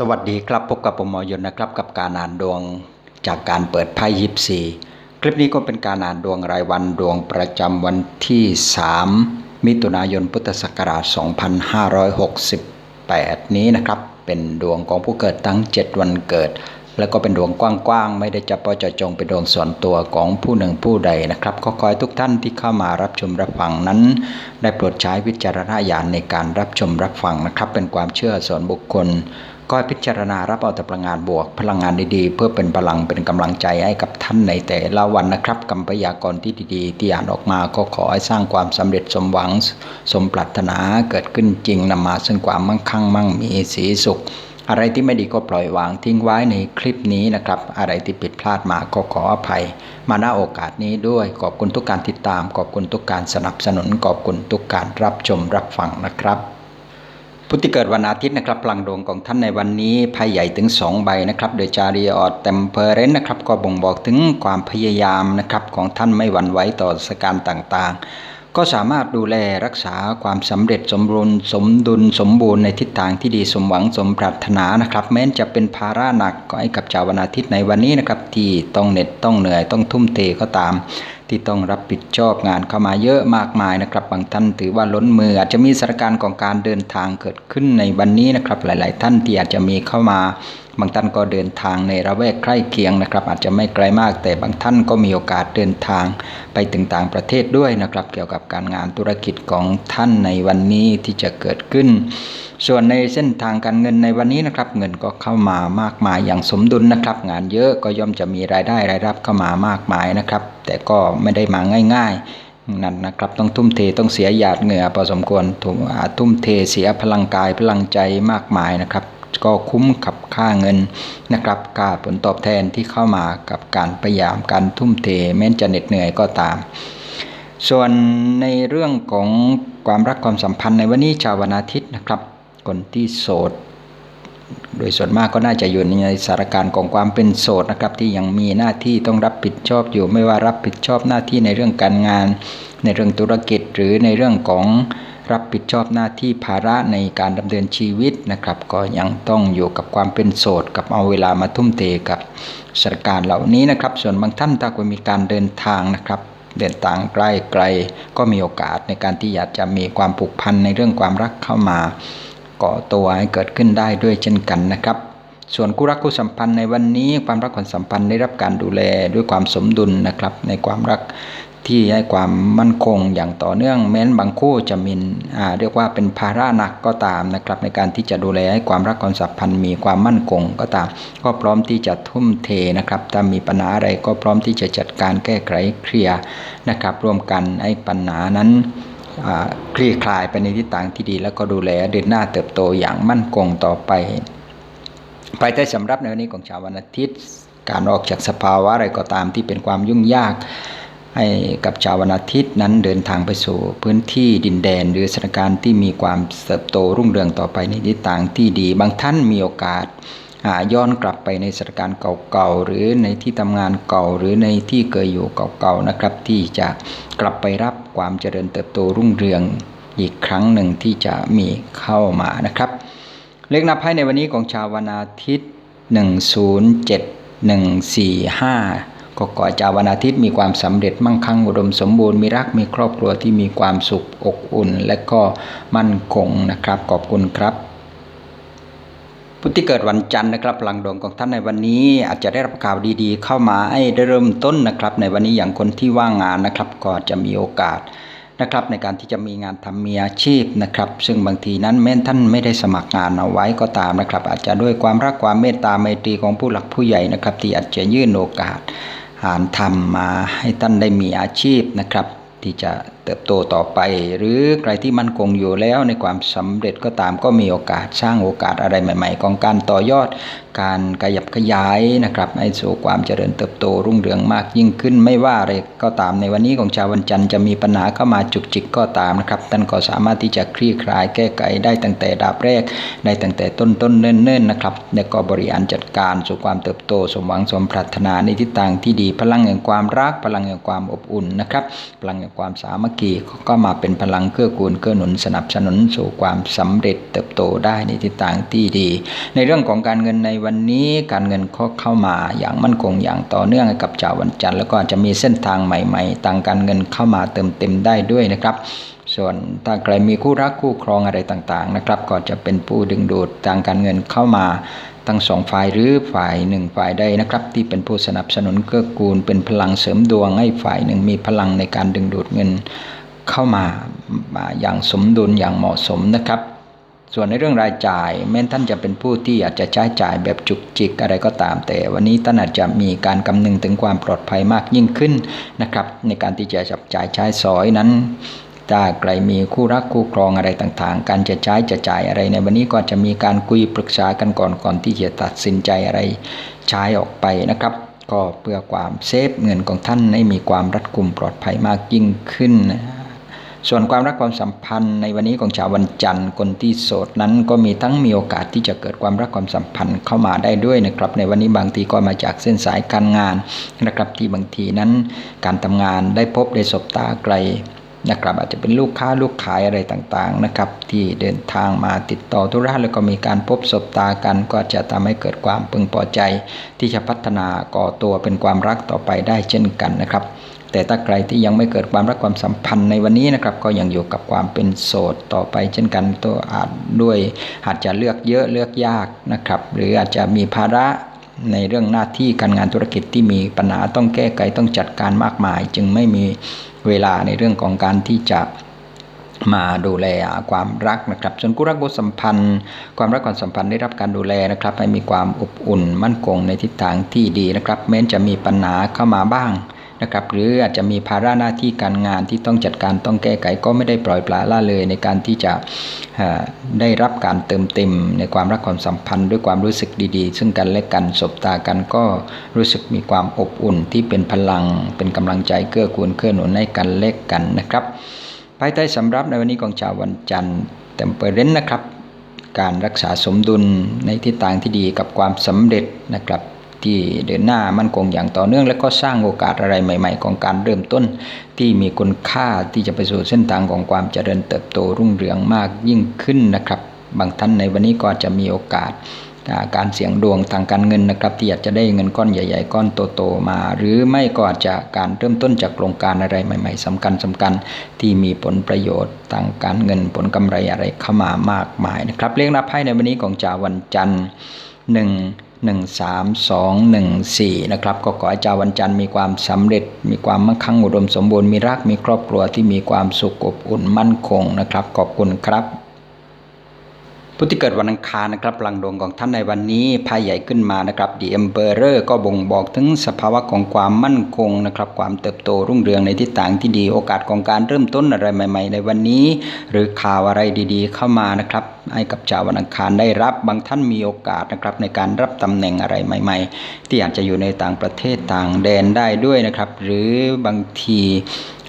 สวัสดีครับพบกับผมหมอยนนะครับ กับการอ่านดวงจากการเปิดไพ่ยิปซีคลิปนี้ก็เป็นการอ่านดวงรายวันดวงประจำวันที่ 3 มิถุนายนพุทธศักราช 2568 นี้นะครับ เป็นดวงของผู้เกิดทั้ง 7 วันเกิด แล้วก็เป็นดวงกว้างๆ ไม่ได้จะปอเจาะจงเป็นดวงส่วนตัวของผู้หนึ่งผู้ใดนะครับก็ขอให้ทุกท่านที่เข้ามารับชมรับฟังนั้น ได้โปรดใช้วิจารณญาณในการรับชมรับฟังนะครับ เป็นความเชื่อส่วนบุคคล ก็พิจารณารับเอาแต่พลังงานบวก พลังงานดีๆ เพื่อเป็นพลังเป็นกำลังใจให้กับท่านในแต่ละวันนะครับกำพยากรที่ดีๆ ที่อ่านออกมาก็ขอให้สร้างความสำเร็จสมหวัง สมปรารถนาเกิดขึ้นจริงนำมาซึ่งความมั่งคั่งมั่งมีสีสุข อะไรที่ไม่ดีก็ปล่อยวางทิ้งไว้ในคลิปนี้นะครับ อะไรที่ผิดพลาดมาก็ขออภัย มาณโอกาสนี้ด้วย ขอบคุณทุกการติดตาม ขอบคุณทุกการสนับสนุน ขอบคุณทุกการรับชมรับฟังนะครับ ผู้ที่เกิดวันอาทิตย์นะครับพลังดวงของท่านในวันนี้ไพ่ใหญ่ถึง 2 ใบนะครับโดยจารีออดเต็มเพอเรนนะครับก็บ่งบอกถึงความพยายามนะครับของท่านไม่หวั่นไหวต่อสการ์ต่างๆ ก็สามารถดูแลรักษาความสำเร็จสมบูรณ์สมดุลสมบูรณ์ในทิศทางที่ดีสมหวังสมปรารถนานะครับ แม้จะเป็นภาระหนักก็ให้กับชาววันอาทิตย์ในวันนี้นะครับที่ต้องเหน็ดต้องเหนื่อยต้องทุ่มเทก็ตาม ที่ต้องรับผิดชอบงานเข้ามาเยอะมากมายนะครับ บางท่านถือว่าล้นมือ อาจจะมีสถานการณ์ของการเดินทางเกิดขึ้นในวันนี้นะครับ หลาย ๆ ท่านที่อาจจะมีเข้ามาบางท่านก็เดินทางในระแวกใกล้เคียงนะครับ อาจจะไม่ไกลมาก แต่บางท่านก็มีโอกาสเดินทางไปถึงต่างประเทศด้วยนะครับ เกี่ยวกับการงานธุรกิจของท่านในวันนี้ที่จะเกิดขึ้น ส่วนในเส้นทางการเงินในวันนี้นะครับเงินก็เข้ามามากมายอย่างสมดุลนะครับ งานเยอะก็ย่อมจะมีรายได้รายรับเข้ามามากมายนะครับ แต่ก็ไม่ได้มาง่าย ๆนั่นนะครับต้องทุ่มเทต้องเสียหยาดเหงื่อพอสมควรถูกทุ่มเทเสียพลังกายพลังใจมากมายนะครับก็คุ้มกับค่าเงินนะครับค่าผลตอบแทนที่เข้ามากับการพยายามการทุ่มเทแม้จะเหน็ดเหนื่อยก็ตาม ส่วนในเรื่องของความรักความสัมพันธ์ในวันนี้ชาววันอาทิตย์นะครับ คนที่โสด โดยส่วนมากก็น่าจะอยู่ในสถานการณ์ของความเป็นโสดนะครับ ที่ยังมีหน้าที่ต้องรับผิดชอบอยู่ ไม่ว่ารับผิดชอบหน้าที่ในเรื่องการงาน ในเรื่องธุรกิจหรือในเรื่องของรับผิดชอบหน้าที่ภาระในการดำเนินชีวิตนะครับ ก็ยังต้องอยู่กับความเป็นโสดกับเอาเวลามาทุ่มเทกับสถานการณ์เหล่านี้นะครับ ส่วนบางท่านถ้าคุณมีการเดินทางนะครับ เดินทางใกล้ไกลก็มีโอกาสในการที่อยากจะมีความผูกพันในเรื่องความรักเข้ามา ก่อตัวให้เกิดขึ้นได้ด้วยเช่นกันนะครับ ส่วนคู่รักคู่สัมพันธ์ในวันนี้ความรักความสัมพันธ์ได้รับการดูแลด้วยความสมดุลนะครับ ในความรักที่ให้ความมั่นคงอย่างต่อเนื่องแม้นบางคู่จะมีเรียกว่าเป็นภาระหนักก็ตามนะครับในการที่จะดูแลให้ความรักความสัมพันธ์มีความมั่นคงก็ตาม ก็พร้อมที่จะทุ่มเทนะครับถ้ามีปัญหาอะไรก็พร้อมที่จะจัดการแก้ไขเคลียร์นะครับร่วมกันให้ปัญหานั้น คลี่คลายไปในทิศทางที่ดี แล้วก็ดูแลเดินหน้าเติบโตอย่างมั่นคงต่อไปภายใต้สำรับในวันนี้ของชาววันอาทิตย์ การออกจากสภาวะอะไรก็ตามที่เป็นความยุ่งยาก ให้กับชาววันอาทิตย์นั้นเดินทางไปสู่พื้นที่ดินแดน หรือสถานการณ์ที่มีความเติบโตรุ่งเรืองต่อไปในทิศทางที่ดี บางท่านมีโอกาส ย้อนกลับไปในสถานการณ์เก่าๆ หรือในที่ทำงานเก่าหรือในที่เคยอยู่เก่าๆนะครับ ที่จะกลับไปรับความเจริญเติบโตรุ่งเรืองอีกครั้งหนึ่งที่จะมีเข้ามานะครับ เลขนับไพ่ในวันนี้ของชาววันอาทิตย์ 107145 ก็ขอจาวันอาทิตย์มีความสำเร็จมั่งคั่งอุดมสมบูรณ์มีรักมีครอบครัวที่มีความสุขอบอุ่น และก็มั่นคงนะครับขอบคุณครับ ผู้ที่เกิดวันจันทร์นะครับพลังดวงของท่านในวันนี้ อาจจะได้รับข่าวดีๆ เข้ามาให้ได้เริ่มต้นนะครับ ในวันนี้อย่างคนที่ว่างงานนะครับ ก็จะมีโอกาสนะครับในการที่จะมีงานทำมีอาชีพนะครับ ซึ่งบางทีนั้นแม้ท่านไม่ได้สมัครงานเอาไว้ก็ตามนะครับ อาจจะด้วยความรักความเมตตาไมตรีของผู้หลักผู้ใหญ่นะครับ ที่อาจจะยื่นโอกาสหานทำมาให้ท่านได้มีอาชีพนะครับ ที่จะ เติบโตต่อไป หรือใครที่มั่นคงอยู่แล้วในความสำเร็จก็ตามก็มีโอกาสสร้างโอกาสอะไรใหม่ ๆ ของการต่อยอด การขยับขยายนะครับให้สู่ความเจริญเติบโตรุ่งเรืองมากยิ่งขึ้นไม่ว่าอะไรก็ตามในวันนี้ของชาววันจันทร์จะมีปัญหาเข้ามาจุกจิกก็ตามนะครับท่านก็สามารถที่จะคลี่คลายแก้ไขได้ตั้งแต่ดาบแรกได้ตั้งแต่ต้นต้นเนิ่นๆนะครับแล้วก็บริหารจัดการสู่ความเติบโต สมหวังสมปรารถนาในทิศทางที่ดีพลังแห่งความรักพลังแห่งความอบอุ่นนะครับพลังแห่งความสามัคคีก็มาเป็นพลังเกื้อกูลเกื้อหนุนสนับสนุนสู่ความสำเร็จเติบโตได้ในทิศทางที่ดี ในเรื่องของการเงินในวันนี้การเงินก็เข้ามาอย่างมั่นคงอย่างต่อเนื่องกับเจ้าวันจันทร์แล้วก็จะมีเส้นทางใหม่ ๆ ทางการเงินเข้ามาเติมเต็มได้ด้วยนะครับส่วนถ้าใครมีคู่รักคู่ครองอะไรต่างๆนะครับ ก็จะเป็นผู้ดึงดูดทางการเงินเข้ามา ทั้งสองฝ่ายหรือฝ่ายหนึ่งฝ่ายใดนะครับ ที่เป็นผู้สนับสนุนเกื้อกูล เป็นพลังเสริมดวงให้ฝ่ายหนึ่งมีพลังในการดึงดูดเงินเข้ามามาอย่างสมดุลอย่างเหมาะสมนะครับ ส่วนในเรื่องรายจ่ายแม้ท่านจะเป็นผู้ที่อาจจะใช้จ่ายแบบจุกจิกอะไรก็ตาม แต่วันนี้ท่านอาจจะมีการคำนึงถึงความปลอดภัยมากยิ่งขึ้นนะครับ ในการที่จะจับจ่ายใช้สอยนั้น ถ้าใครมีคู่รักคู่ครองอะไรต่างๆ การจะใช้จะจ่ายอะไรในวันนี้ก็จะมีการคุยปรึกษากันก่อนก่อนที่จะตัดสินใจอะไรใช้ออกไปนะครับ ก็เพื่อความเซฟเงินของท่านให้มีความรัดกุมปลอดภัยมากยิ่งขึ้นนะส่วนความรักความสัมพันธ์ในวันนี้ของชาววันจันทร์คนที่โสดนั้นก็มีทั้งมีโอกาสที่จะเกิดความรักความสัมพันธ์เข้ามาได้ด้วยนะครับ ในวันนี้บางทีก็มาจากเส้นสายการงานนะครับที่บางทีนั้นการทำงานได้พบได้สบตาไกล นะครับอาจจะเป็นลูกค้าลูกขายอะไรต่างๆนะครับที่เดินทางมาติดต่อธุระแล้วก็มีการพบสบตากัน ก็จะทำให้เกิดความพึงพอใจ ที่จะพัฒนาก่อตัวเป็นความรักต่อไปได้เช่นกันนะครับ แต่ถ้าใครที่ยังไม่เกิดความรักความสัมพันธ์ในวันนี้นะครับก็ยังอยู่กับความเป็นโสดต่อไป เช่นกันตัวอาจด้วยอาจจะเลือกเยอะเลือกยากนะครับหรืออาจจะมีภาระในเรื่องหน้าที่การงานธุรกิจที่มีปัญหาต้องแก้ไขต้องจัดการมากมาย จึงไม่มี เวลาในเรื่องของการที่จะมาดูแลความรักนะครับ ส่วนคู่รักบุสัมพันธ์ ความรักความสัมพันธ์ได้รับการดูแลนะครับ ให้มีความอบอุ่นมั่นคงในทิศทางที่ดีนะครับแม้จะมีปัญหาเข้ามาบ้าง นะครับหรืออาจจะมีภาระหน้าที่การงานที่ต้องจัดการต้องแก้ไขก็ไม่ได้ปล่อยปละละเลยในการที่จะได้รับการเติมเต็มในความรักความสัมพันธ์ด้วยความรู้สึกดีๆ ซึ่งกันและกันสบตากันก็รู้สึกมีความอบอุ่นที่เป็นพลัง เป็นกำลังใจเกื้อกูลเกื้อหนุนให้กันเล็กกันนะครับภายใต้สำรับในวันนี้ของชาววันจันทร์เต็มเปอร์เรนนะครับ การรักษาสมดุลในทิศทางที่ดีกับความสำเร็จนะครับ ที่เดินหน้ามั่นคงอย่างต่อเนื่อง และก็สร้างโอกาสอะไรใหม่ ๆ ของการเริ่มต้น ที่มีคุณค่าที่จะไปสู่เส้นทางของความเจริญเติบโตรุ่งเรืองมากยิ่งขึ้นนะครับ บางท่านในวันนี้ก็จะมีโอกาสการเสี่ยงดวงทางการเงินนะครับที่อยากจะได้เงินก้อนใหญ่ ๆ ก้อนโตๆมา หรือไม่ก็อาจจะการเริ่มต้นจากโครงการอะไรใหม่ ๆสำคัญสำคัญที่มีผลประโยชน์ทางการเงินผลกำไรอะไรเข้ามามากมายนะครับเลขนับไพ่ในวันนี้ของจาวันจันทร์หนึ่ง หนึ่งสามสองหนึ่งสี่นะครับ ก็ขอให้เจ้าวันจันทร์มีความสำเร็จ มีความมั่งคั่งอุดมสมบูรณ์มีรักมีครอบครัวที่มีความสุขอบอุ่นมั่นคงนะครับ ขอบคุณครับ ผู้ที่เกิดวันอังคารนะครับพลังดวงของท่านในวันนี้ไพ่ใหญ่ขึ้นมานะครับดีเอ็มเบอร์ก็บ่งบอกถึงสภาวะของความมั่นคงนะครับความเติบโตรุ่งเรืองในทิศทางที่ดีโอกาสของการเริ่มต้นอะไรใหม่ ๆ ในวันนี้ หรือข่าวอะไรดีๆ เข้ามานะครับให้กับชาววันอังคารได้รับบางท่านมีโอกาสนะครับในการรับตำแหน่งอะไรใหม่ ๆ ที่อาจจะอยู่ในต่างประเทศต่างแดนได้ด้วยนะครับหรือบางที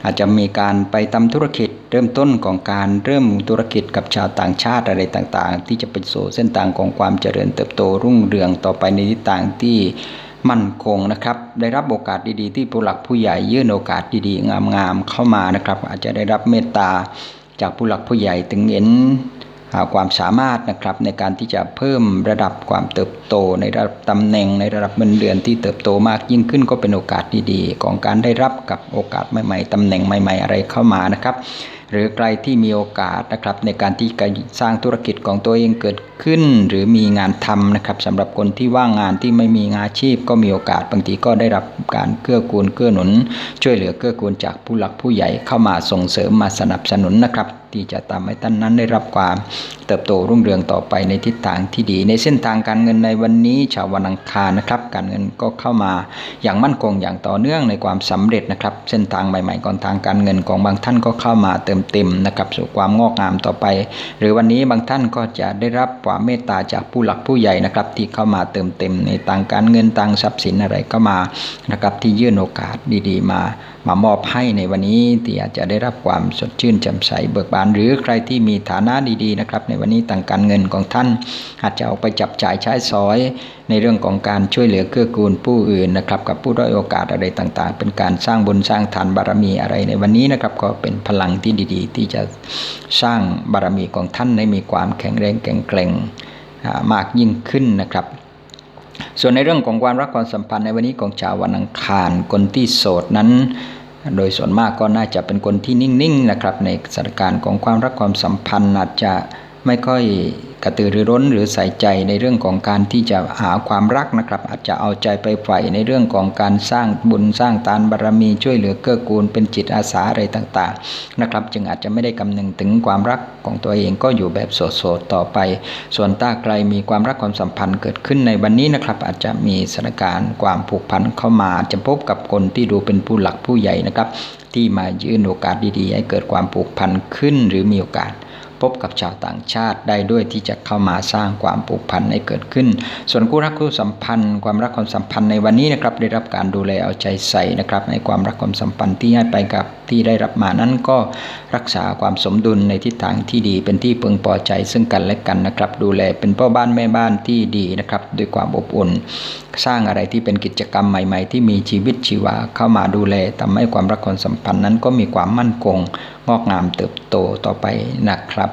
อาจจะมีการไปทำธุรกิจ เริ่มต้นของการเริ่มธุรกิจกับชาวต่างชาติอะไรต่างๆ ที่จะไปสู่เส้นทางของความเจริญเติบโตรุ่งเรืองต่อไปในทิศทางที่มั่นคงนะครับ ได้รับโอกาสดีๆ ที่ผู้หลักผู้ใหญ่ยื่นโอกาสดีๆ งามๆเข้ามานะครับ อาจจะได้รับเมตตาจากผู้หลักผู้ใหญ่ถึงเห็น ความสามารถนะครับในการที่จะเพิ่มระดับความเติบโต ในระดับตำแหน่งในระดับเงินเดือนที่เติบโตมากยิ่งขึ้นก็เป็นโอกาสดีๆ ของการได้รับกับโอกาสใหม่ๆตำแหน่งใหม่ ๆ อะไรเข้ามานะครับ หรือใครที่มีโอกาสนะครับในการที่จะสร้างธุรกิจของตัวเองเกิดขึ้น หรือมีงานทำนะครับสำหรับคนที่ว่างงานที่ไม่มีงานอาชีพ ก็มีโอกาสบางทีก็ได้รับการเกื้อกูลเกื้อหนุน ช่วยเหลือเกื้อกูลจากผู้หลักผู้ใหญ่เข้ามาส่งเสริมมาสนับสนุนนะครับ ที่จะทำให้ท่านนั้นได้รับความเติบโตรุ่งเรืองต่อไปในทิศทางที่ดี ในเส้นทางการเงินในวันนี้ชาววันอังคารนะครับ การเงินก็เข้ามาอย่างมั่นคงอย่างต่อเนื่องในความสำเร็จนะครับ เส้นทางใหม่ๆก่อนทางการเงินของบางท่านก็เข้ามาเติมเต็มนะครับสู่ความงอกงามต่อไป หรือวันนี้บางท่านก็จะได้รับความเมตตาจากผู้หลักผู้ใหญ่นะครับที่เข้ามาเติมเต็มในทางการเงินทางทรัพย์สินอะไรก็มานะครับที่ยื่นโอกาสดีๆ มา มามอบให้ในวันนี้ที่อาจจะได้รับความสดชื่นแจ่มใสเบิกบาน หรือใครที่มีฐานะดีๆนะครับในวันนี้ต่างการเงินของท่าน อาจจะเอาไปจับจ่ายใช้สอย ในเรื่องของการช่วยเหลือเกื้อกูลผู้อื่นนะครับกับผู้ด้อยโอกาสอะไรต่างๆ เป็นการสร้างบุญสร้างทานบารมีอะไรในวันนี้นะครับก็เป็นพลังที่ดีๆ ที่จะสร้างบารมีของท่านให้มีความแข็งแรงแข็งแกร่งมากยิ่งขึ้นนะครับส่วนในเรื่องของความรักความสัมพันธ์ในวันนี้ของชาววันอังคารคนที่โสดนั้น โดยส่วนมากก็น่าจะเป็นคนที่นิ่งๆนะครับในสถานการณ์ของความรักความสัมพันธ์อาจจะไม่ค่อย กระตือรือร้นหรือใส่ใจในเรื่องของการที่จะหาความรักนะครับ อาจจะเอาใจไปใฝ่ในเรื่องของการสร้างบุญสร้างทานบารรมีช่วยเหลือเกื้อกูลเป็นจิตอาสาอะไรต่างๆนะครับ จึงอาจจะไม่ได้คำนึงถึงความรักของตัวเองก็อยู่แบบโสดๆต่อไป ส่วนถ้าใครมีความรักความสัมพันธ์เกิดขึ้นในวันนี้นะครับ อาจจะมีสถานการณ์ความผูกพันเข้ามาจะพบกับคนที่ดูเป็นผู้หลักผู้ใหญ่นะครับ ที่มายื่นโอกาสดีๆ ให้เกิดความผูกพันขึ้นหรือมีโอกาส พบกับชาวต่างชาติได้ด้วยที่จะเข้ามาสร้างความผูกพันให้เกิดขึ้น ส่วนคู่รักคู่สัมพันธ์ ความรักความสัมพันธ์ในวันนี้นะครับได้รับการดูแลเอาใจใส่นะครับ ในความรักความสัมพันธ์ที่ให้ไปกับที่ได้รับมานั้นก็รักษาความสมดุลในทิศทางที่ดีเป็นที่พึงพอใจซึ่งกันและกันนะครับ ดูแลเป็นพ่อบ้านแม่บ้านที่ดีนะครับด้วยความอบอุ่น สร้างอะไรที่เป็นกิจกรรมใหม่ ๆ ที่มีชีวิตชีวาเข้ามาดูแลทำให้ความรักความสัมพันธ์นั้นก็มีความมั่นคง งอกงามเติบโตต่อไปนะครับ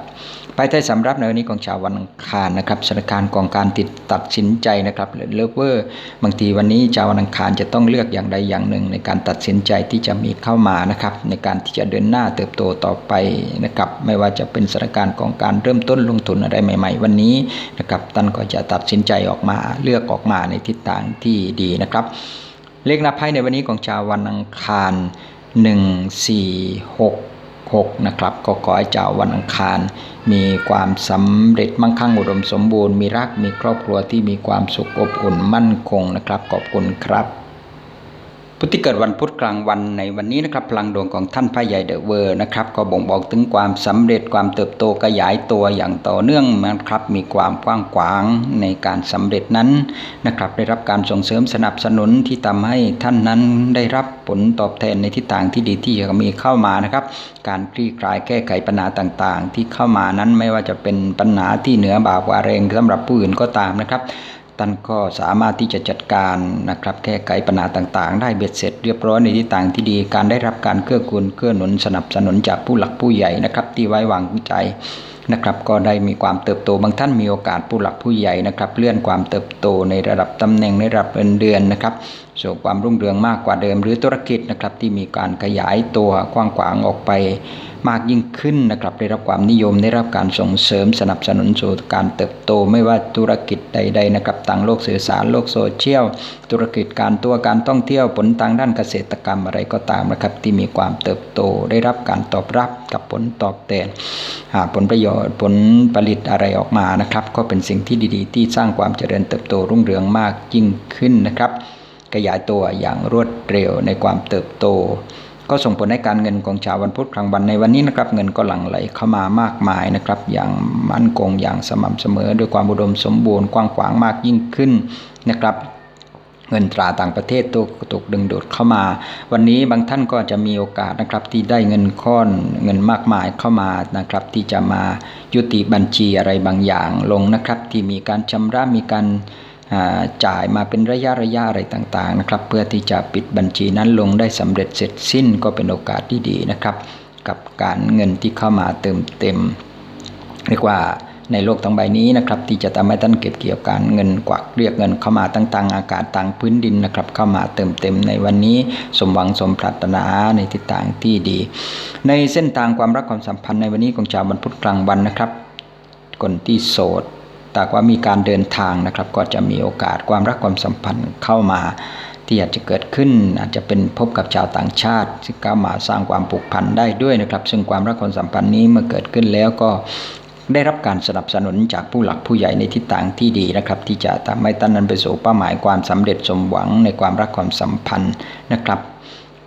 ไปไทยสำรับในวันนี้ของชาววันอังคารนะครับสถานการณ์ของการติดตัดสินใจนะครับเลเวอร์บางทีวันนี้ชาววันอังคารจะต้องเลือกอย่างใดอย่างหนึ่ง ในการตัดสินใจที่จะมีเข้ามานะครับในการที่จะเดินหน้าเติบโตต่อไปนะครับไม่ว่าจะเป็นสถานการณ์ของการเริ่มต้นลงทุนอะไรใหม่ ๆ วันนี้นะครับท่านก็จะตัดสินใจออกมาเลือกออกมาในทิศทางที่ดีนะครับเลขนับไพ่ในวันนี้ของชาววันอังคาร 1 4 6 6นะครับก็ขอให้เจ้าวันอังคาร มีความสำเร็จมั่งคั่งอุดมสมบูรณ์มีรักมีครอบครัวที่มีความสุขอบอุ่นมั่นคงนะครับขอบคุณครับ ผู้ที่เกิดวันพุธกลางวันในวันนี้นะครับพลังดวงของท่านพระใหญ่เดอะเวอร์นะครับก็บ่งบอกถึงความสำเร็จความเติบโตขยายตัวอย่างต่อเนื่องนะครับมีความกว้างขวางในการสำเร็จนั้นนะครับได้รับการส่งเสริมสนับสนุนที่ทำให้ท่านนั้นได้รับผลตอบแทนในทิศทางที่ดีที่จะมีเข้ามานะครับ การคลี่คลายแก้ไขปัญหาต่างๆ ที่เข้ามานั้นไม่ว่าจะเป็นปัญหาที่เหนือบากว่าแรงสำหรับผู้อื่นก็ตามนะครับ ท่านก็สามารถที่จะจัดการนะครับแก้ไขปัญหาต่างๆ ได้เบ็ดเสร็จเรียบร้อยในทิศทางที่ดี การได้รับการเกื้อกูลเกื้อหนุนสนับสนุนจากผู้หลักผู้ใหญ่นะครับที่ไว้วางใจนะครับก็ได้มีความเติบโตบางท่านมีโอกาสผู้หลักผู้ใหญ่นะครับเลื่อนความเติบโตในระดับตำแหน่งในระดับเดือนนะครับสู่ความรุ่งเรืองมากกว่าเดิม หรือธุรกิจนะครับที่มีการขยายตัวกว้างขวางออกไปมากยิ่งขึ้นนะครับได้รับความนิยมได้รับการส่งเสริมสนับสนุนสู่การเติบโต ไม่ว่าธุรกิจใดๆนะครับต่างโลกสื่อสารโลกโซเชียลธุรกิจการตัวการท่องเที่ยวผลทางด้านเกษตรกรรมอะไรก็ตามนะครับที่มีความเติบโตได้รับการตอบรับกับผลตอบแทนหาผลประโยชน์ผลผลิตอะไรออกมานะครับ ก็เป็นสิ่งที่ดีๆ ที่สร้างความเจริญเติบโตรุ่งเรืองมากยิ่งขึ้นนะครับ ขยายตัวอย่างรวดเร็วในความเติบโต ก็ส่งผลให้การเงินของชาววันพุธกลางวันในวันนี้นะครับ เงินก็หลั่งไหลเข้ามามากมายนะครับ อย่างมั่นคงอย่างสม่ำเสมอ ด้วยความอุดมสมบูรณ์กว้างขวางมากยิ่งขึ้นนะครับ เงินตราต่างประเทศตกตกดึงดูดเข้ามา วันนี้บางท่านก็จะมีโอกาสนะครับที่ได้เงินค้อนเงินมากมายเข้ามานะครับ ที่จะมายุติบัญชีอะไรบางอย่างลงนะครับ ที่มีการชำระมีการจ่ายมาเป็นระยะระยะอะไรต่างๆนะครับ เพื่อที่จะปิดบัญชีนั้นลงได้สำเร็จเสร็จสิ้นก็เป็นโอกาสที่ดีนะครับ กับการเงินที่เข้ามาเติมเต็ม เรียกว่า ในโลกทั้งใบนี้นะครับที่จะทำให้ท่านเก็บเกี่ยวการเงินกวักเรียกเงินเข้ามาตั้งๆอากาศต่างพื้นดินนะครับเข้ามาเติมเต็มในวันนี้สมหวังสมปรารถนาในทิศทางที่ดี ในเส้นทางความรักความสัมพันธ์ในวันนี้ของชาวบรรพุทธกลางวันนะครับคนที่โสดแต่ว่ามีการเดินทางนะครับ ก็จะมีโอกาสความรักความสัมพันธ์เข้ามาที่อาจจะเกิดขึ้นอาจจะเป็นพบกับชาวต่างชาติที่เข้ามาสร้างความผูกพันได้ด้วยนะครับ ซึ่งความรักความสัมพันธ์นี้เมื่อเกิดขึ้นแล้วก็ ได้รับการสนับสนุนจากผู้หลักผู้ใหญ่ในทิศทางที่ดีนะครับ ที่จะทำให้ท่านนั้นไปสู่เป้าหมายความสำเร็จสมหวังในความรักความสัมพันธ์นะครับ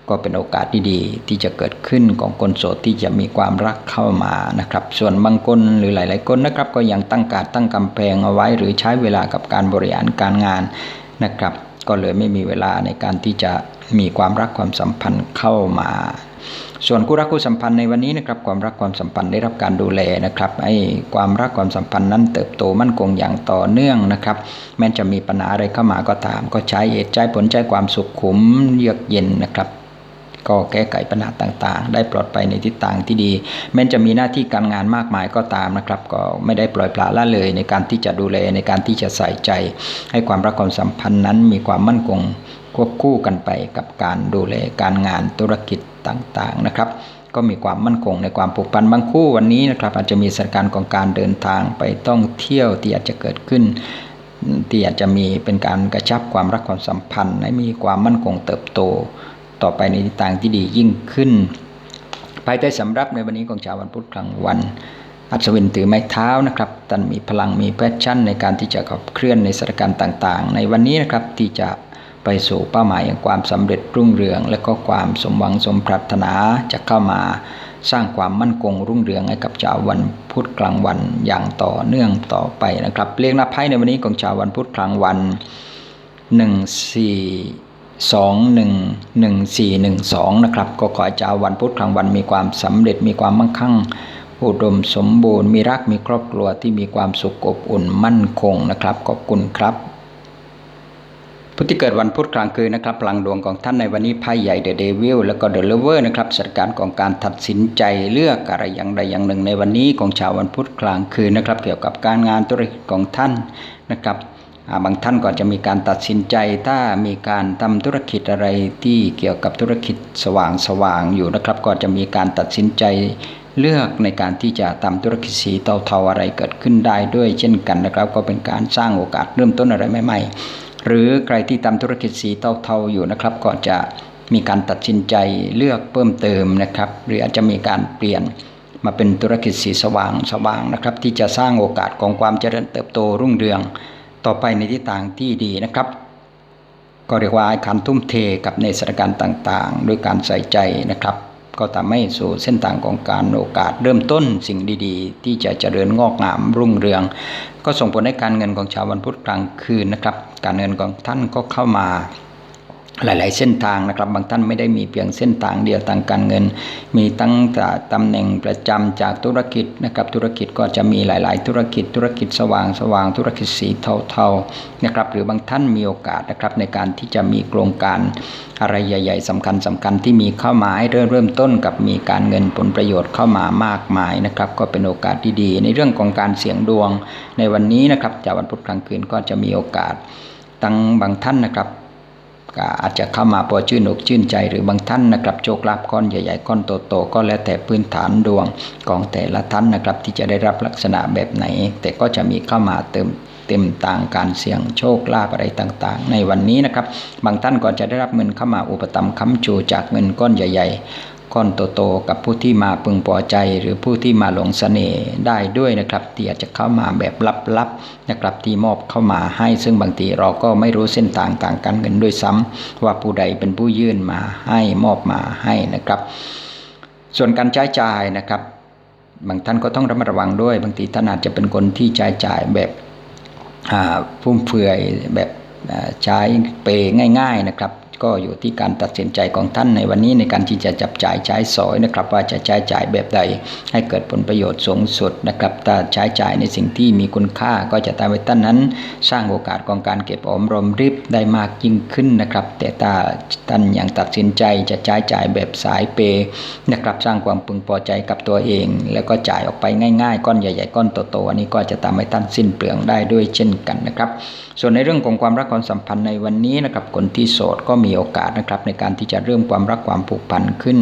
ก็เป็นโอกาสดีๆที่จะเกิดขึ้นของคนโสดที่จะมีความรักเข้ามานะครับ ส่วนบางคนหรือหลาย ๆ คนนะครับ ก็ยังตั้งการตั้งกำแพงเอาไว้ หรือใช้เวลากับการบริหารการงานนะครับ ก็เลยไม่มีเวลาในการที่จะมีความรักความสัมพันธ์เข้ามา ส่วนคู่รักคู่สัมพันธ์ในวันนี้นะครับความรักความสัมพันธ์ได้รับการดูแลนะครับให้ความรักความสัมพันธ์นั้นเติบโตมั่นคงอย่างต่อเนื่องนะครับ แม้จะมีปัญหาอะไรเข้ามาก็ตาม ก็ใช้เหตุใจผลใจความสุขขุมเยือกเย็นนะครับก็แก้ไขปัญหาต่างๆ ได้ปลอดภัยในทิศทางที่ดี แม้จะมีหน้าที่การงานมากมายก็ตามนะครับ ก็ไม่ได้ปล่อยปละละเลยในการที่จะดูแลในการที่จะใส่ใจ ให้ความรักความสัมพันธ์นั้นมีความมั่นคงควบคู่กันไปกับการดูแลการงานธุรกิจ ต่างๆนะครับ ก็มีความมั่นคงในความผูกพันบางคู่วันนี้นะครับ อาจจะมีสถานการณ์ของการเดินทางไปต้องเที่ยวที่อาจจะเกิดขึ้นที่อาจจะมีเป็นการกระชับความรักความสัมพันธ์ให้มีความมั่นคงเติบโต ต่อไปในทิศทางที่ดียิ่งขึ้น ภายใต้สำรับในวันนี้ของชาววันพุธกลางวันอัศวินถือไม้เท้านะครับท่านมีพลังมีแพชชั่นในการที่จะขับเคลื่อนในสถานการณ์ต่าง ๆ ในวันนี้นะครับที่จะ ไปสู่เป้าหมายแห่งความสำเร็จรุ่งเรือง และก็ความสมหวังสมปรารถนาจะเข้ามาสร้างความมั่นคงรุ่งเรืองให้กับชาววันพุธกลางวันอย่างต่อเนื่องต่อไปนะครับเรียกนับไพ่ในวันนี้ของชาววันพุธกลางวันหนึ่งสี่สองหนึ่งหนึ่งสี่หนึ่งสองนะครับก็ขอชาววันพุธกลางวันมีความสำเร็จมีความมั่งคั่งอุดมสมบูรณ์มีรักมีครอบครัวที่มีความสุขอบอุ่นมั่นคงนะครับขอบคุณครับ ผู้ที่เกิดวันพุธกลางคืนนะครับพลังดวงของท่านในวันนี้ไพ่ใหญ่เดอะเดวิลแล้วก็เดอะเลเวอร์นะครับสถานการณ์ของการตัดสินใจเลือกอะไรอย่างใดอย่างหนึ่งในวันนี้ของชาววันพุธกลางคืนนะครับ เกี่ยวกับการงานธุรกิจของท่านนะครับบางท่านก็จะมีการตัดสินใจถ้ามีการทำธุรกิจอะไรที่เกี่ยวกับธุรกิจสว่างสว่างอยู่นะครับก็จะมีการตัดสินใจเลือกในการที่จะทำธุรกิจสีเทาๆอะไรเกิดขึ้นได้ด้วยเช่นกันนะครับ ก็เป็นการสร้างโอกาสเริ่มต้นอะไรใหม่ ๆ หรือใครที่ทำธุรกิจสีเทาๆอยู่นะครับ ก็จะมีการตัดสินใจเลือกเพิ่มเติมนะครับ หรืออาจจะมีการเปลี่ยนมาเป็นธุรกิจสีสว่างสว่างนะครับ ที่จะสร้างโอกาสของความเจริญเติบโตรุ่งเรืองต่อไปในทิศทางที่ดีนะครับ ก็เรียกว่าการทุ่มเทกับในสถานการณ์ต่างๆ ด้วยการใส่ใจนะครับ ก็ทำให้สู่เส้นทางของการโอกาสเริ่มต้นสิ่งดีๆ ที่จะเจริญงอกงามรุ่งเรือง ก็ส่งผลให้การเงินของชาววันพุธกลางคืนนะครับ การเงินของท่านก็เข้ามาหลาย ๆ เส้นทางนะครับ บางท่านไม่ได้มีเพียงเส้นทางเดียวทางการเงิน มีตั้งแต่ตำแหน่งประจำจากธุรกิจนะครับ ธุรกิจก็จะมีหลาย ๆ ธุรกิจ ธุรกิจสว่างสว่างธุรกิจสีเทา ๆ นะครับ หรือบางท่านมีโอกาสนะครับในการที่จะมีโครงการอะไรใหญ่ ๆสำคัญสำคัญที่มีเข้ามาให้เริ่มเริ่มต้นกับมีการเงินผลประโยชน์เข้ามามากมายนะครับ ก็เป็นโอกาสดี ๆ ในเรื่องของการเสี่ยงดวงในวันนี้นะครับจากวันพุธกลางคืนก็จะมีโอกาส ตั้งบางท่านนะครับก็อาจจะเข้ามาพอชื่นอกชื่นใจหรือบางท่านนะครับโชคลาภก้อนใหญ่ๆก้อนโตๆก็แล้วแต่พื้นฐานดวงของแต่ละท่านนะครับ ที่จะได้รับลักษณะแบบไหน แต่ก็จะมีเข้ามาเติมเต็มต่างการเสี่ยงโชคลาภอะไรต่างๆ ในวันนี้นะครับ บางท่านก็จะได้รับเงินเข้ามาอุปถัมภ์ค้ำจูจากเงินก้อนใหญ่ ๆ ก้อนโตๆกับผู้ที่มาพึงพอใจ หรือผู้ที่มาหลงเสน่ห์ได้ด้วยนะครับ ที่อาจจะเข้ามาแบบลับๆนะครับที่มอบเข้ามาให้ ซึ่งบางทีเราก็ไม่รู้เส้นทางต่างการเงินด้วยซ้ำว่าผู้ใดเป็นผู้ยื่นมาให้มอบมาให้นะครับ ส่วนการใช้จ่ายนะครับ บางท่านก็ต้องระมัดระวังด้วย บางทีท่านอาจจะเป็นคนที่ใช้จ่ายแบบฟุ่มเฟือยแบบใช้เปยง่าย ๆนะครับ ก็อยู่ที่การตัดสินใจของท่านในวันนี้ในการที่จะจับจ่ายใช้สอยนะครับ ว่าจะใช้จ่ายแบบใด ให้เกิดผลประโยชน์สูงสุดนะครับถ้าใช้จ่ายในสิ่งที่มีคุณค่าก็จะทำให้ท่านนั้น สร้างโอกาสของการเก็บออมรอมริบได้มากยิ่งขึ้นนะครับ แต่ถ้าท่านยังตัดสินใจจะใช้จ่ายแบบสายเปย์นะครับสร้างความพึงพอใจกับตัวเอง แล้วก็จ่ายออกไปง่าย ๆ ก้อนใหญ่ๆก้อนโตๆอันนี้ก็จะทำให้ท่านสิ้นเปลืองได้ด้วยเช่นกันนะครับ ส่วนในเรื่องของความรักความสัมพันธ์ในวันนี้นะครับคนที่โสดก็มีีโอกาสนะครับในการที่จะเริ่มความรักความผูกพันขึ้น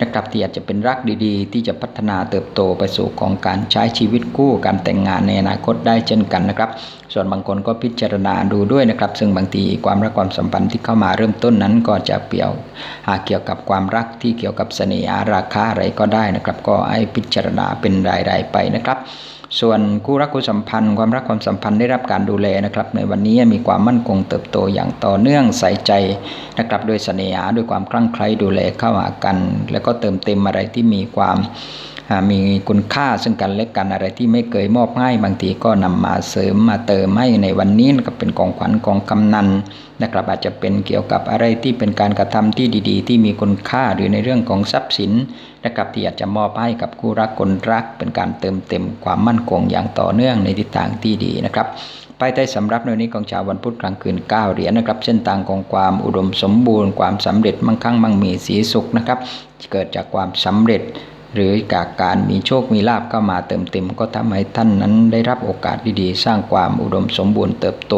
นะครับที่อาจจะเป็นรักดีๆ ที่จะพัฒนาเติบโตไปสู่ของการใช้ชีวิตคู่การแต่งงานในอนาคตได้เช่นกันนะครับ ส่วนบางคนก็พิจารณาดูด้วยนะครับ ซึ่งบางทีความรักความสัมพันธ์ที่เข้ามาเริ่มต้นนั้นก็จะเปี่ยวหาเกี่ยวกับความรักที่เกี่ยวกับเสน่หาราคาอะไรก็ได้นะครับ ก็ให้พิจารณาเป็นรายๆไปนะครับ ส่วนคู่รักคู่สัมพันธ์ความรักความสัมพันธ์ได้รับการดูแลนะครับ ในวันนี้มีความมั่นคงเติบโตอย่างต่อเนื่องใส่ใจนะครับด้วยเสน่หาด้วยความคลั่งไคล้ดูแลเข้าหากัน แล้วก็เติมเต็มอะไรที่มีความมีคุณค่าซึ่งกันและกันอะไรที่ไม่เคยมอบให้บางทีก็นำมาเสริมมาเติมให้ในวันนี้นะครับเป็นของขวัญของกำนันนะครับอาจจะเป็นเกี่ยวกับอะไรที่เป็นการกระทำที่ดี ๆ ที่มีคุณค่าหรือในเรื่องของทรัพย์สิน และกับที่อยากจะมอบให้กับคู่รักคนรัก เป็นการเติมเต็มความมั่นคงอย่างต่อเนื่องในทิศทางที่ดีนะครับไปใต้สำรับในนี้ของชาววันพุธกลางคืน 9 เหรียญนะครับเส้นทางของความอุดมสมบูรณ์ความสำเร็จมั่งคั่งมั่งมีสีสุขนะครับ เกิดจากความสำเร็จ หรือจากการมีโชคมีลาบเข้ามาเติมเต็ม ก็ทำให้ท่านนั้นได้รับโอกาสดีๆ สร้างความอุดมสมบูรณ์เติบโต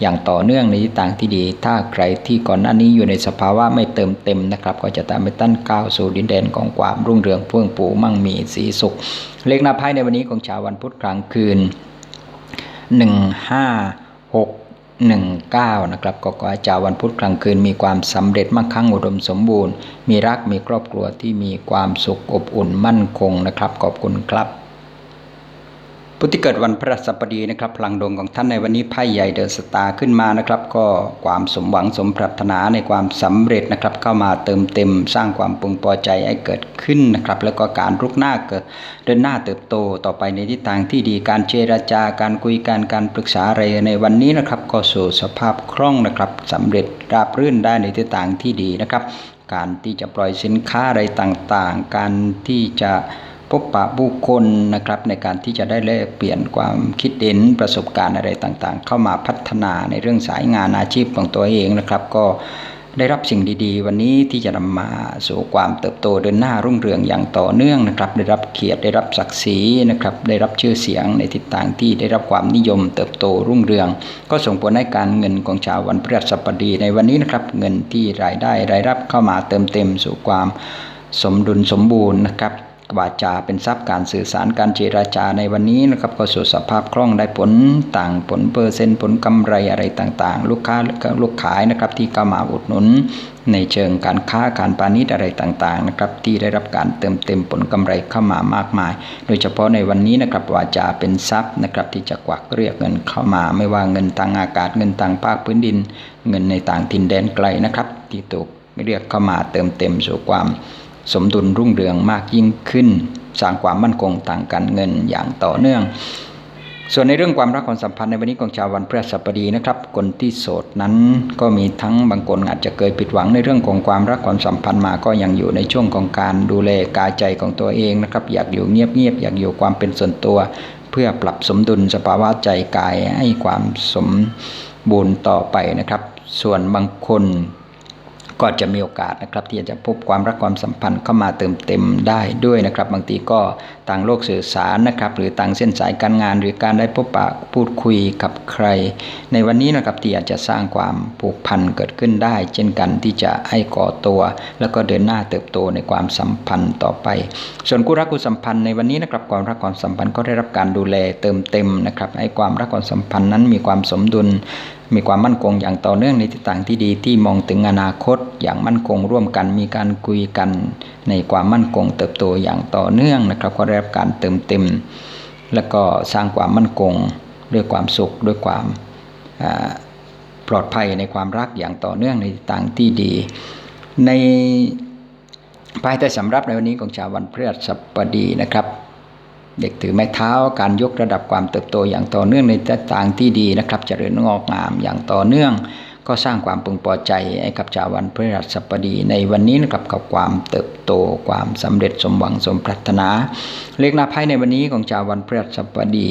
อย่างต่อเนื่องในทิศทางที่ดี ถ้าใครที่ก่อนหน้านี้อยู่ในสภาวะไม่เติมเต็มนะครับ ก็จะทำให้ท่านก้าวสู่ดินแดนของความรุ่งเรืองเฟื่องฟูมั่งมีสีสุข เลขหน้าไพ่ในวันนี้ของชาววันพุธกลางคืน 156 19นะครับก็ขอให้เจ้าวันพุธกลางคืนมีความสำเร็จมั่งคั่งอุดมสมบูรณ์ มีรักมีครอบครัวที่มีความสุขอบอุ่นมั่นคงนะครับ ขอบคุณครับ ผู้ที่เกิดวันพฤหัสบดีนะครับพลังดวงของท่านในวันนี้ไพ่ใหญ่เดอะสตาร์ขึ้นมานะครับ ก็ความสมหวังสมปรารถนาในความสำเร็จนะครับ เข้ามาเติมเต็มสร้างความปึงพอใจให้เกิดขึ้นนะครับ แล้วก็การรุกหน้าเกิดเดินหน้าเติบโตต่อไปในทิศทางที่ดีการเจรจาการคุยกันการปรึกษาอะไรในวันนี้นะครับ ก็สู่สภาพคล่องนะครับสำเร็จราบรื่นได้ในทิศทางที่ดีนะครับ การที่จะปล่อยสินค้าอะไรต่างๆ การที่จะ พบปะผู้คนนะครับในการที่จะได้แลกเปลี่ยนความคิดเห็นประสบการณ์อะไรต่างๆ เข้ามาพัฒนาในเรื่องสายงานอาชีพของตัวเองนะครับ ก็ได้รับสิ่งดีๆ วันนี้ที่จะนำมาสู่ความเติบโตเดินหน้ารุ่งเรืองอย่างต่อเนื่องนะครับ ได้รับเกียรติได้รับศักดิ์ศรีนะครับ ได้รับชื่อเสียงในทิศทางที่ได้รับความนิยมเติบโตรุ่งเรือง ก็ส่งผลให้การเงินของชาววันพฤหัสบดีในวันนี้นะครับเงินที่รายได้รายรับเข้ามาเติมเต็มสู่ความสมดุลสมบูรณ์นะครับ วาจาเป็นทรัพย์การสื่อสารการเจราจาในวันนี้นะครับก็สู่สภาพคล่องได้ผลต่างผลเปอร์เซ็นต์ผลกำไรอะไรต่างๆ ลูกค้าลูกขายนะครับที่เข้ามาอุดหนุน ในเชิงการค้าการปาณิชย์อะไรต่างๆนะครับที่ได้รับการเติมเต็มผลกำไรเข้ามามากมาย โดยเฉพาะในวันนี้นะครับวาจาเป็นทรัพย์นะครับที่จะกวักเรียกเงินเข้ามา ไม่ว่าเงินทางอากาศเงินทางภาคพื้นดิน เงินในต่างถิ่นแดนไกลนะครับที่ถูกเรียกเข้ามาเติมเต็มสู่ความ สมดุลรุ่งเรืองมากยิ่งขึ้น สร้างความมั่นคงต่างการเงินอย่างต่อเนื่อง ส่วนในเรื่องความรักความสัมพันธ์ในวันนี้ของชาววันพฤหัสบดีนะครับ คนที่โสดนั้นก็มีทั้งบางคนอาจจะเคยผิดหวังในเรื่องของความรักความสัมพันธ์มาก็ยังอยู่ในช่วงของการดูแลกายใจของตัวเองนะครับอยากอยู่เงียบๆอยากอยู่ความเป็นส่วนตัว เพื่อปรับสมดุลสภาวะใจกายให้ความสมบูรณ์ต่อไปนะครับ ส่วนบางคน ก็จะมีโอกาสนะครับที่จะพบความรักความสัมพันธ์เข้ามาเติมเต็มได้ด้วยนะครับ บางทีก็ต่างโลกสื่อสารนะครับหรือต่างเส้นสายการงาน หรือการได้พบปะพูดคุยกับใคร ในวันนี้นะครับที่อาจจะสร้างความผูกพันเกิดขึ้นได้ เช่นกันที่จะให้ก่อตัว แล้วก็เดินหน้าเติบโตในความสัมพันธ์ต่อไป ส่วนคู่รักคู่สัมพันธ์ในวันนี้นะครับความรักความสัมพันธ์ก็ได้รับการดูแลเติมเต็มนะครับให้ความรักความสัมพันธ์นั้นมีความสมดุลมีความมั่นคงอย่างต่อเนื่องในทิศทางที่ดีที่มองถึงอนาคตอย่างมั่นคงร่วมกันมีการคุยกันในความมั่นคงเติบโตอย่างต่อเนื่องนะครับก็ได้รับการเติมเต็ม แล้วก็สร้างความมั่นคงด้วยความสุขด้วยความปลอดภัยในความรักอย่างต่อเนื่องในทิศทางที่ดี ในภายใต้สำรับในวันนี้ของชาววันพฤหัสบดีนะครับ เด็กถือไม้เท้าการยกระดับความเติบโตอย่างต่อเนื่องในทิศทางที่ดีนะครับจเจริญงอกงามอย่างต่อเนื่อง ก็สร้างความพึงพอใจให้กับชาววันพฤหัสบดีในวันนี้นะครับกับความเติบโตความสำเร็จสมหวังสมปรารถนา เลขหน้าไพ่ในวันนี้ของชาววันพฤหัสบดี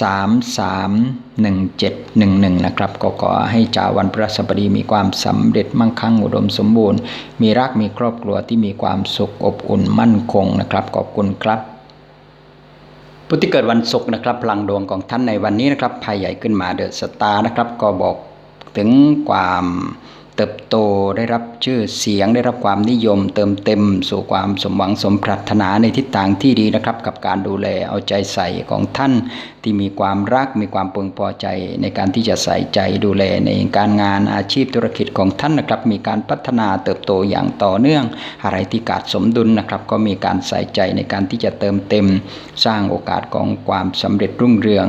3 3 1 7 1 1 นะครับ ก็ขอให้ชาววันพฤหัสบดีมีความสำเร็จมั่งคั่งอุดมสมบูรณ์ มีรักมีครอบครัวที่มีความสุขอบอุ่นมั่นคงนะครับ ขอบคุณครับผู้ที่เกิดวันศุกร์นะครับพลังดวงของท่านในวันนี้นะครับภัยใหญ่ขึ้นมาเดอะสตาร์นะครับ ก็บอก ถึงความเติบโตได้รับชื่อเสียงได้รับความนิยม เติมเต็ม สู่ความสมหวังสมปรารถนาในทิศทางที่ดีนะครับ กับการดูแลเอาใจใส่ของท่านที่มีความรักมีความพึงพอใจ ในการที่จะใส่ใจดูแลในการงานอาชีพธุรกิจของท่านนะครับ มีการพัฒนาเติบโตอย่างต่อเนื่อง อะไรที่ขาดสมดุลนะครับ ก็มีการใส่ใจในการที่จะเติมเต็ม สร้างโอกาสของความสำเร็จรุ่งเรือง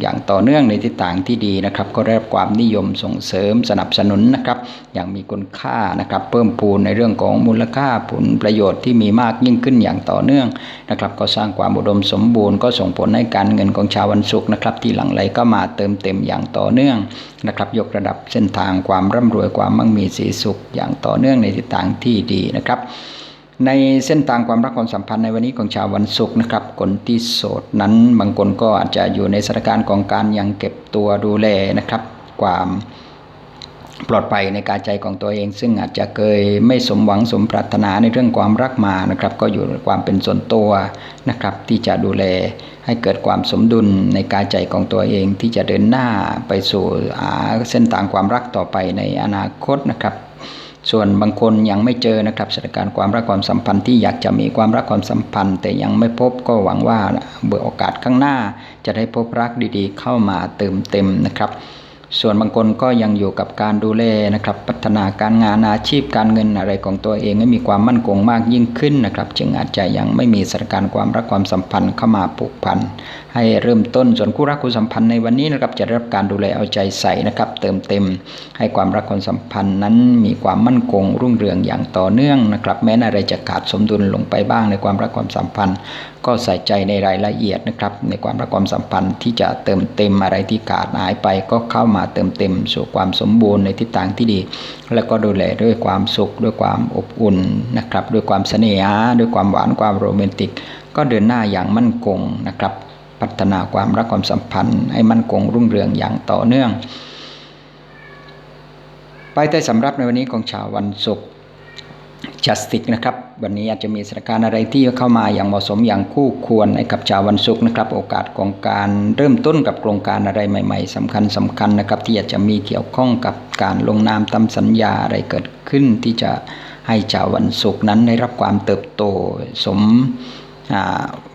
อย่างต่อเนื่องในทิศทางที่ดีนะครับ ก็ได้รับความนิยมส่งเสริมสนับสนุนนะครับ อย่างมีคุณค่านะครับ เพิ่มพูนในเรื่องของมูลค่าผลประโยชน์ที่มีมากยิ่งขึ้นอย่างต่อเนื่องนะครับ ก็สร้างความอุดมสมบูรณ์ก็ส่งผลให้การเงินของชาววันศุกร์นะครับที่หลั่งไหลก็มาเติมเต็มอย่างต่อเนื่องนะครับ ยกระดับเส้นทางความร่ำรวยความมั่งมีสีสุขอย่างต่อเนื่องในทิศทางที่ดีนะครับ ในเส้นทางความรักความสัมพันธ์ในวันนี้ของชาววันศุกร์นะครับ คนที่โสดนั้นบางคนก็อาจจะอยู่ในสถานการณ์ของการยังเก็บตัวดูแลนะครับ ความปลอดภัยในการใจของตัวเอง ซึ่งอาจจะเคยไม่สมหวังสมปรารถนาในเรื่องความรักมานะครับ ก็อยู่ในความเป็นส่วนตัวนะครับ ที่จะดูแลให้เกิดความสมดุลในกายใจของตัวเอง ที่จะเดินหน้าไปสู่เส้นทางความรักต่อไปในอนาคตนะครับ ส่วนบางคนยังไม่เจอนะครับสถานการณ์ความรักความสัมพันธ์ที่อยากจะมีความรักความสัมพันธ์ แต่ยังไม่พบก็หวังว่าเบื่อโอกาสข้างหน้า จะได้พบรักดีๆ เข้ามาเติมเต็มนะครับ ส่วนบางคนก็ยังอยู่กับการดูแลนะครับ พัฒนาการงานอาชีพการเงินอะไรของตัวเองให้มีความมั่นคงมากยิ่งขึ้นนะครับ จึงอาจจะยังไม่มีสถานการณ์ความรักความสัมพันธ์เข้ามาผูกพัน ให้เริ่มต้นส่วนคู่รักคู่สัมพันธ์ในวันนี้นะครับจะได้รับการดูแลเอาใจใส่นะครับ เติมเต็ม ให้ความรักความสัมพันธ์นั้นมีความมั่นคงรุ่งเรืองอย่างต่อเนื่องนะครับ แม้อะไรจะขาดสมดุลลงไปบ้างในความรักความสัมพันธ์ ก็ใส่ใจในรายละเอียดนะครับ ในความรักความสัมพันธ์ที่จะเติมเต็มอะไรที่ขาดหายไป ก็เข้ามาเติมเต็ม สู่ความสมบูรณ์ในทิศทางที่ดี แล้วก็ดูแลด้วยความสุขด้วยความอบอุ่นนะครับ ด้วยความเสน่หาด้วยความหวานความโรแมนติก ก็เดินหน้าอย่างมั่นคงนะครับ พัฒนาความรักความสัมพันธ์ ให้มั่นคงรุ่งเรืองอย่างต่อเนื่อง ไปใต้สำรับในวันนี้ของชาววันศุกร์จัสติกนะครับวันนี้อาจจะมีสถานการณ์อะไรที่เข้ามาอย่างเหมาะสมอย่างคู่ควรให้กับชาววันศุกร์นะครับ โอกาสของการเริ่มต้นกับโครงการอะไรใหม่ ๆสำคัญสำคัญนะครับ ที่อาจจะมีเกี่ยวข้องกับการลงนามทำสัญญาอะไรเกิดขึ้นที่จะให้ชาววันศุกร์นั้นได้รับความเติบโตสม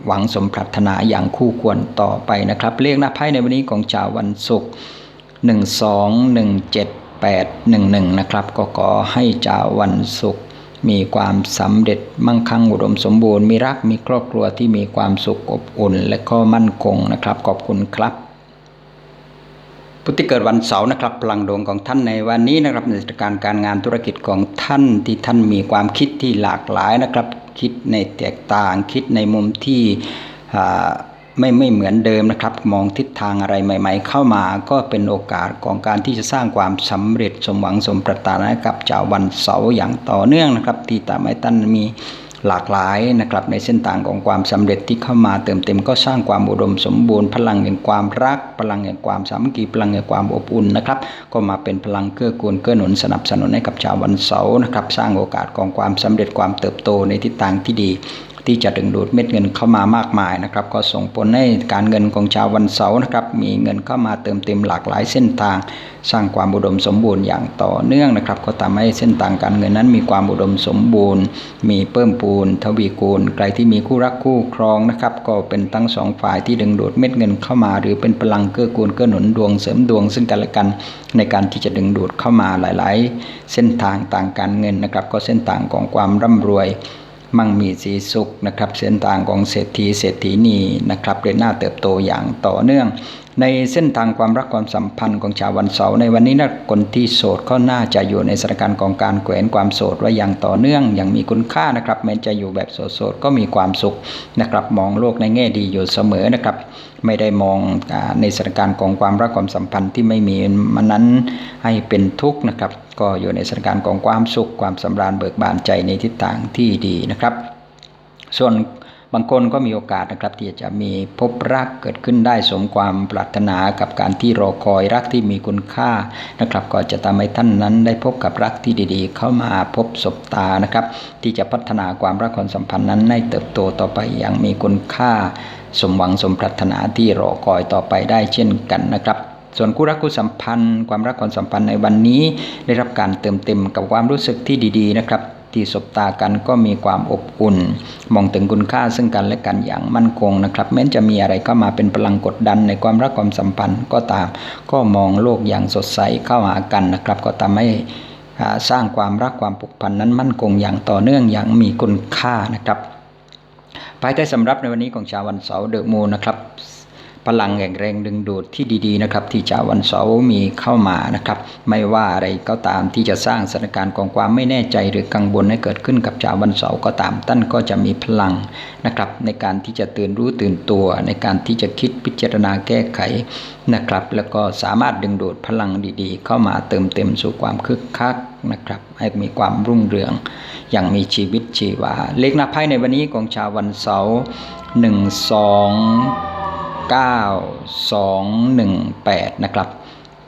หวังสมปรารถนาอย่างคู่ควรต่อไปนะครับ เลขหน้าไพ่ในวันนี้ของชาววันศุกร์หนึ่งสองหนึ่งเจ็ดแปดหนึ่งหนึ่งนะครับ ก็ขอให้ชาววันศุกร์มีความสำเร็จมั่งคั่งอุดมสมบูรณ์มีรักมีครอบครัวที่มีความสุขอบอุ่น และก็มั่นคงนะครับ ขอบคุณครับผู้ที่เกิดวันเสาร์นะครับพลังดวงของท่านในวันนี้นะครับในการการงานธุรกิจของท่านที่ท่านมีความคิดที่หลากหลายนะครับ คิดในแตกต่าง คิดในมุมที่ไม่ไม่เหมือนเดิมนะครับ มองทิศทางอะไรใหม่ ๆ เข้ามาก็เป็นโอกาสของการที่จะสร้างความสำเร็จสมหวังสมปรารถนากับเจ้าวันเสาร์อย่างต่อเนื่องนะครับ ที่ตามให้ท่านมี หลากหลายนะครับในเส้นต่างของความสำเร็จที่เข้ามาเติมเต็มก็สร้างความอุดมสมบูรณ์ พลังแห่งความรัก พลังแห่งความสามัคคีพลังแห่งความอบอุ่นนะครับก็มาเป็นพลังเกื้อกูลเกื้อหนุนสนับสนุนให้กับชาววันเสาร์นะครับสร้างโอกาสของความสำเร็จความเติบโตในทิศทางที่ดี ที่จะดึงดูดเม็ดเงินเข้ามามากมายนะครับ ก็ส่งผลให้การเงินของชาววันเสาร์นะครับ มีเงินเข้ามาเติมเต็มหลากหลายเส้นทาง สร้างความอุดมสมบูรณ์อย่างต่อเนื่องนะครับ ก็ทำให้เส้นทางการเงินนั้นมีความอุดมสมบูรณ์ มีเพิ่มปูน ทวีคูณ ใครที่มีคู่รักคู่ครองนะครับ ก็เป็นทั้งสองฝ่ายที่ดึงดูดเม็ดเงินเข้ามา หรือเป็นพลังเกื้อกูลเกื้อหนุนดวงเสริมดวง ซึ่งกันและกันในการที่จะดึงดูดเข้ามาหลาย ๆ เส้นทางต่างการเงินนะครับ ก็เส้นทางของความร่ำรวย มั่งมีสีสุขนะครับเส้นทางของเศรษฐีเศรษฐีนีนะครับเดินหน้าเติบโตอย่างต่อเนื่อง ในเส้นทางความรักความสัมพันธ์ของชาววันเสาร์ในวันนี้นะคนที่โสดก็น่าจะอยู่ในสถานการณ์ของการแขวนความโสดไว้อย่างต่อเนื่องอย่างมีคุณค่านะครับแม้จะอยู่แบบโสดๆก็มีความสุขนะครับ มองโลกในแง่ดีอยู่เสมอนะครับ ไม่ได้มองในสถานการณ์ของความรักความสัมพันธ์ที่ไม่มีมันนั้นให้เป็นทุกข์นะครับ ก็อยู่ในสถานการณ์ของความสุขความสำราญเบิกบานใจในทิศทางที่ดีนะครับ ส่วน บางคนก็มีโอกาสนะครับที่จะมีพบรักเกิดขึ้นได้สมความปรารถนากับการที่รอคอยรักที่มีคุณค่านะครับ ก็จะทำให้ท่านนั้นได้พบกับรักที่ดีๆ เข้ามาพบศบตานะครับ ที่จะพัฒนาความรักความสัมพันธ์นั้นให้เติบโตต่อไปอย่างมีคุณค่า สมหวังสมปรารถนาที่รอคอยต่อไปได้เช่นกันนะครับส่วนคู่รักคู่สัมพันธ์ ความรักความสัมพันธ์ในวันนี้ ได้รับการเติมเต็มกับความรู้สึกที่ดี ๆ นะครับ ที่สบตากันก็มีความอบอุ่น มองถึงคุณค่าซึ่งกันและกันอย่างมั่นคงนะครับ แม้จะมีอะไรเข้ามาเป็นพลังกดดันในความรักความสัมพันธ์ก็ตาม ก็มองโลกอย่างสดใสเข้าหากันนะครับ ก็ทำให้สร้างความรักความผูกพันนั้นมั่นคงอย่างต่อเนื่องอย่างมีคุณค่านะครับ ภายใต้สำรับในวันนี้ของชาววันเสาร์เดอะมูนนะครับ พลังแห่งแรงดึงดูดที่ดีๆนะครับที่จะวันเสาร์มีเข้ามานะครับ ไม่ว่าอะไรก็ตามที่จะสร้างสถานการณ์ของความไม่แน่ใจหรือกังวลให้เกิดขึ้นกับชาววันเสาร์ก็ตามท่านก็จะมีพลังนะครับในการที่จะตื่นรู้ตื่นตัว ในการที่จะคิดพิจารณาแก้ไขนะครับ แล้วก็สามารถดึงดูดพลังดีๆ เข้ามาเติมเต็มสู่ความคึกคักนะครับให้มีความรุ่งเรืองอย่างมีชีวิตชีวา เลขหน้าไพ่ในวันนี้ของชาววันเสาร์หนึ่งสอง เก้าสองหนึ่งแปดนะครับ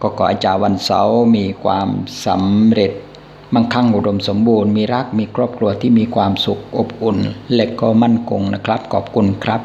ก็ขอให้ชาววันเสาร์มีความสำเร็จมั่งคั่งอุดมสมบูรณ์ มีรักมีครอบครัวที่มีความสุขอบอุ่น และก็มั่นคงนะครับ ขอบคุณครับ